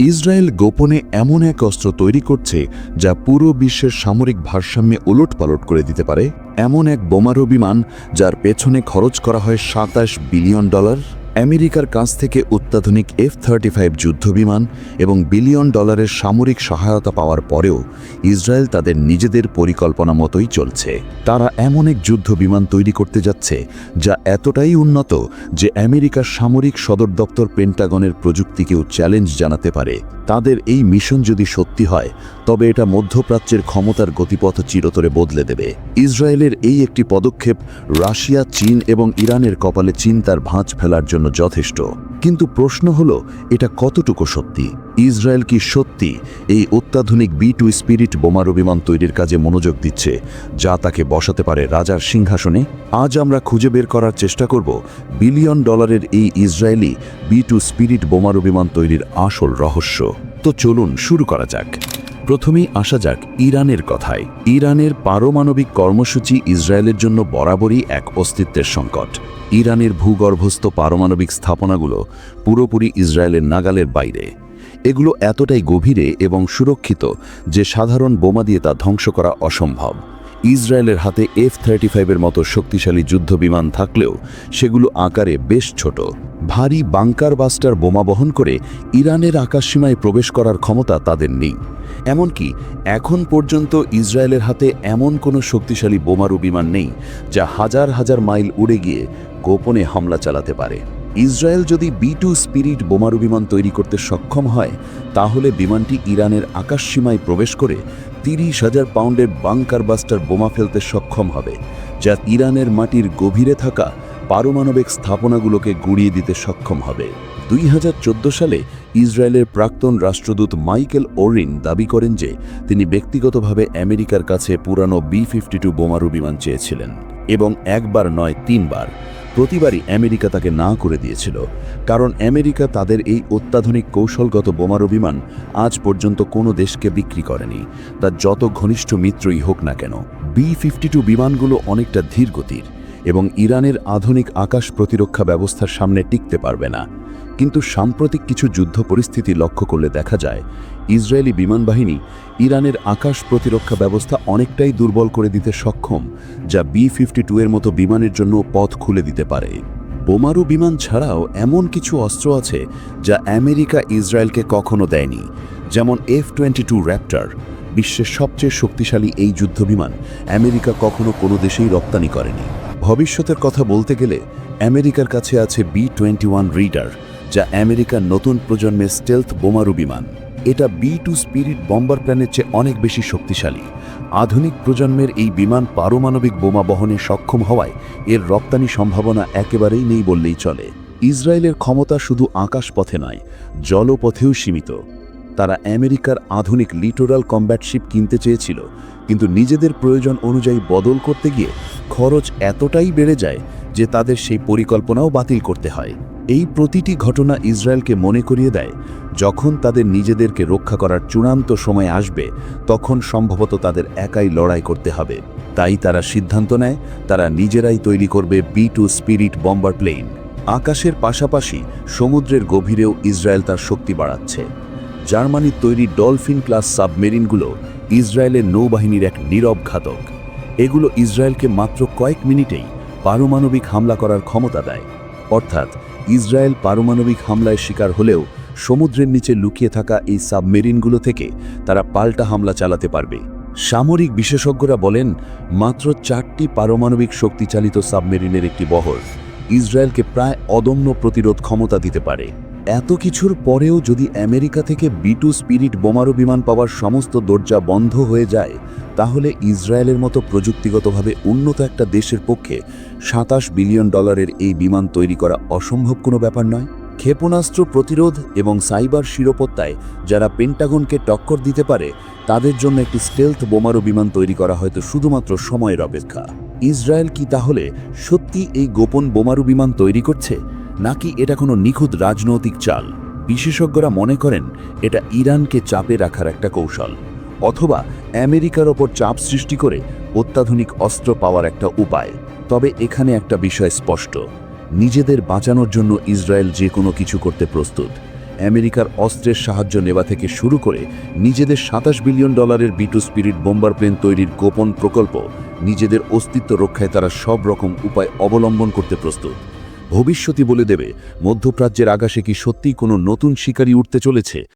Israel গোপনে এমন এক অস্ত্র তৈরি করছে যা পুরো বিশ্বের সামরিক ভারসাম্যে ওলটপালট করে দিতে পারে। এমন এক বোমারু বিমান যার পেছনে খরচ করা হয় সাতাশ বিলিয়ন ডলার। আমেরিকার কাছ থেকে অত্যাধুনিক এফ থার্টি ফাইভ যুদ্ধবিমান এবং বিলিয়ন ডলারের সামরিক সহায়তা পাওয়ার পরেও ইসরায়েল তাদের নিজেদের পরিকল্পনা মতোই চলছে। তারা এমন এক যুদ্ধ বিমান তৈরি করতে যাচ্ছে, যা এতটাই উন্নত যে আমেরিকার সামরিক সদর দপ্তর পেন্টাগনের প্রযুক্তিকেও চ্যালেঞ্জ জানাতে পারে। তাদের এই মিশন যদি সত্যি হয়, তবে এটা মধ্যপ্রাচ্যের ক্ষমতার গতিপথ চিরতরে বদলে দেবে। ইসরায়েলের এই একটি পদক্ষেপ রাশিয়া, চীন এবং ইরানের কপালে চিন্তার ভাঁজ ফেলার জন্য যথেষ্ট। কিন্তু প্রশ্ন হল, এটা কতটুকু সত্যি? ইসরায়েল কি সত্যি এই অত্যাধুনিক বি টু স্পিরিট বোমারু বিমান তৈরির কাজে মনোযোগ দিচ্ছে, যা তাকে বসাতে পারে রাজার সিংহাসনে? আজ আমরা খুঁজে বের করার চেষ্টা করব বিলিয়ন ডলারের এই ইসরায়েলি বি টু স্পিরিট বোমারু বিমান তৈরির আসল রহস্য। তো চলুন শুরু করা যাক। প্রথমেই আসা যাক ইরানের কথায়। ইরানের পারমাণবিক কর্মসূচি ইসরায়েলের জন্য বরাবরই এক অস্তিত্বের সংকট। ইরানের ভূগর্ভস্থ পারমাণবিক স্থাপনাগুলো পুরোপুরি ইসরায়েলের নাগালের বাইরে। এগুলো এতটাই গভীরে এবং সুরক্ষিত যে সাধারণ বোমা দিয়ে তা ধ্বংস করা অসম্ভব। ইসরায়েলের হাতে এফ থার্টি ফাইভের মতো শক্তিশালী যুদ্ধবিমান থাকলেও সেগুলো আকারে বেশ ছোট। ভারী বাংকার বাস্টার বোমা বহন করে ইরানের আকাশসীমায় প্রবেশ করার ক্ষমতা তাদের নেই। এমনকি এখন পর্যন্ত ইসরায়েলের হাতে এমন কোনো শক্তিশালী বোমারু বিমান নেই যা হাজার হাজার মাইল উড়ে গিয়ে গোপনে হামলা চালাতে পারে। ইসরায়েল যদি বি টু স্পিরিট বোমারু বিমান তৈরি করতে সক্ষম হয়, তাহলে বিমানটি ইরানের আকাশসীমায় প্রবেশ করে তিরিশ হাজার পাউন্ডের বাংকার বাস্টার বোমা ফেলতে সক্ষম হবে, যা ইরানের মাটির গভীরে থাকা পারমাণবিক স্থাপনাগুলোকে গুড়িয়ে দিতে সক্ষম হবে। দুই হাজার চোদ্দ সালে ইসরায়েলের প্রাক্তন রাষ্ট্রদূত মাইকেল ওরিন দাবি করেন যে, তিনি ব্যক্তিগতভাবে আমেরিকার কাছে পুরানো বি ফিফটি টু বোমারু বিমান চেয়েছিলেন এবং একবার নয়, তিনবার। প্রতিবারই আমেরিকা তাকে না করে দিয়েছিল, কারণ আমেরিকা তাদের এই অত্যাধুনিক কৌশলগত বোমারু বিমান আজ পর্যন্ত কোনো দেশকে বিক্রি করেনি। তার যত ঘনিষ্ঠ মিত্রই হোক না কেন বি ফিফটি বিমানগুলো অনেকটা ধীর গতির এবং ইরানের আধুনিক আকাশ প্রতিরক্ষা ব্যবস্থার সামনে টিকতে পারবে না। কিন্তু সাম্প্রতিক কিছু যুদ্ধ পরিস্থিতি লক্ষ্য করলে দেখা যায়, ইসরায়েলি বিমান বাহিনী ইরানের আকাশ প্রতিরক্ষা ব্যবস্থা অনেকটাই দুর্বল করে দিতে সক্ষম, যা বি ফিফটি টু এর মতো বিমানের জন্য পথ খুলে দিতে পারে। বোমারু বিমান ছাড়াও এমন কিছু অস্ত্র আছে, যা আমেরিকা ইসরায়েলকে কখনো দেয়নি, যেমন এফ টোয়েন্টি টু র্যাপ্টার। বিশ্বের সবচেয়ে শক্তিশালী এই যুদ্ধবিমান আমেরিকা কখনো কোনো দেশেই রপ্তানি করেনি। ভবিষ্যতের কথা বলতে গেলে আমেরিকার কাছে আছে বি টোয়েন্টি ওয়ান রিডার, যা আমেরিকার নতুন প্রজন্মের স্টেলথ বোমারু বিমান। এটা বি টু স্পিরিট বম্বার প্ল্যানের চেয়ে অনেক বেশি শক্তিশালী। আধুনিক প্রজন্মের এই বিমান পারমাণবিক বোমা বহনে সক্ষম হওয়ায় এর রপ্তানি সম্ভাবনা একেবারেই নেই বললেই চলে। ইসরায়েলের ক্ষমতা শুধু আকাশপথে নয়, জলপথেও সীমিত। তারা আমেরিকার আধুনিক লিটোরাল কম্ব্যাটশিপ কিনতে চেয়েছিল, কিন্তু নিজেদের প্রয়োজন অনুযায়ী বদল করতে গিয়ে খরচ এতটাই বেড়ে যায় যে তাদের সেই পরিকল্পনাও বাতিল করতে হয়। এই প্রতিটি ঘটনা ইসরায়েলকে মনে করিয়ে দেয়, যখন তাদের নিজেদেরকে রক্ষা করার চূড়ান্ত সময় আসবে, তখন সম্ভবত তাদের একাই লড়াই করতে হবে। তাই তারা সিদ্ধান্ত নেয়, তারা নিজেরাই তৈরি করবে B two spirit bomber plane. আকাশের পাশাপাশি সমুদ্রের গভীরেও ইসরায়েল তার শক্তি বাড়াচ্ছে। জার্মানির তৈরি ডলফিন ক্লাস সাবমেরিনগুলো ইসরায়েলের নৌবাহিনীর এক নীরব ঘাতক। এগুলো ইসরায়েলকে মাত্র কয়েক মিনিটেই পারমাণবিক হামলা করার ক্ষমতা দেয়। অর্থাৎ ইসরায়েল পারমাণবিক হামলায় শিকার হলেও সমুদ্রের নিচে লুকিয়ে থাকা এই সাবমেরিনগুলো থেকে তারা পাল্টা হামলা চালাতে পারবে। সামরিক বিশেষজ্ঞরা বলেন, মাত্র চারটি পারমাণবিক শক্তিচালিত সাবমেরিনের একটি বহর ইসরায়েলকে প্রায় অদম্য প্রতিরোধ ক্ষমতা দিতে পারে। এত কিছুর পরেও যদি আমেরিকা থেকে বিটু স্পিরিট বোমারু বিমান পাওয়ার সমস্ত দরজা বন্ধ হয়ে যায়, তাহলে ইসরায়েলের মতো প্রযুক্তিগতভাবে উন্নত একটা দেশের পক্ষে সাতাশ বিলিয়ন ডলারের এই বিমান তৈরি করা অসম্ভব কোনো ব্যাপার নয়। ক্ষেপণাস্ত্র প্রতিরোধ এবং সাইবার শিরোপত্তায় যারা পেন্টাগনকে টক্কর দিতে পারে, তাদের জন্য একটি স্টেলথ বোমারু বিমান তৈরি করা হয়তো শুধুমাত্র সময়ের অপেক্ষা। ইসরায়েল কি তাহলে সত্যি এই গোপন বোমারু বিমান তৈরি করছে? নাকি এটা কোনো নিখুঁত রাজনৈতিক চাল? বিশেষজ্ঞরা মনে করেন এটা ইরানকে চাপে রাখার একটা কৌশল, অথবা আমেরিকার ওপর চাপ সৃষ্টি করে অত্যাধুনিক অস্ত্র পাওয়ার একটা উপায়। তবে এখানে একটা বিষয় স্পষ্ট, নিজেদের বাঁচানোর জন্য ইসরায়েল যে কোনো কিছু করতে প্রস্তুত। আমেরিকার অস্ত্রের সাহায্য নেওয়া থেকে শুরু করে নিজেদের সাতাশ বিলিয়ন ডলারের বিটু স্পিরিট বোম্বার প্লেন তৈরির গোপন প্রকল্প নিজেদের অস্তিত্ব রক্ষায় তারা সব রকম উপায় অবলম্বন করতে প্রস্তুত। ভবিষ্যতই বলে দেবে মধ্যপ্রাচ্যের আকাশে কি সত্যিই কোনো নতুন শিকারী উঠতে চলেছে?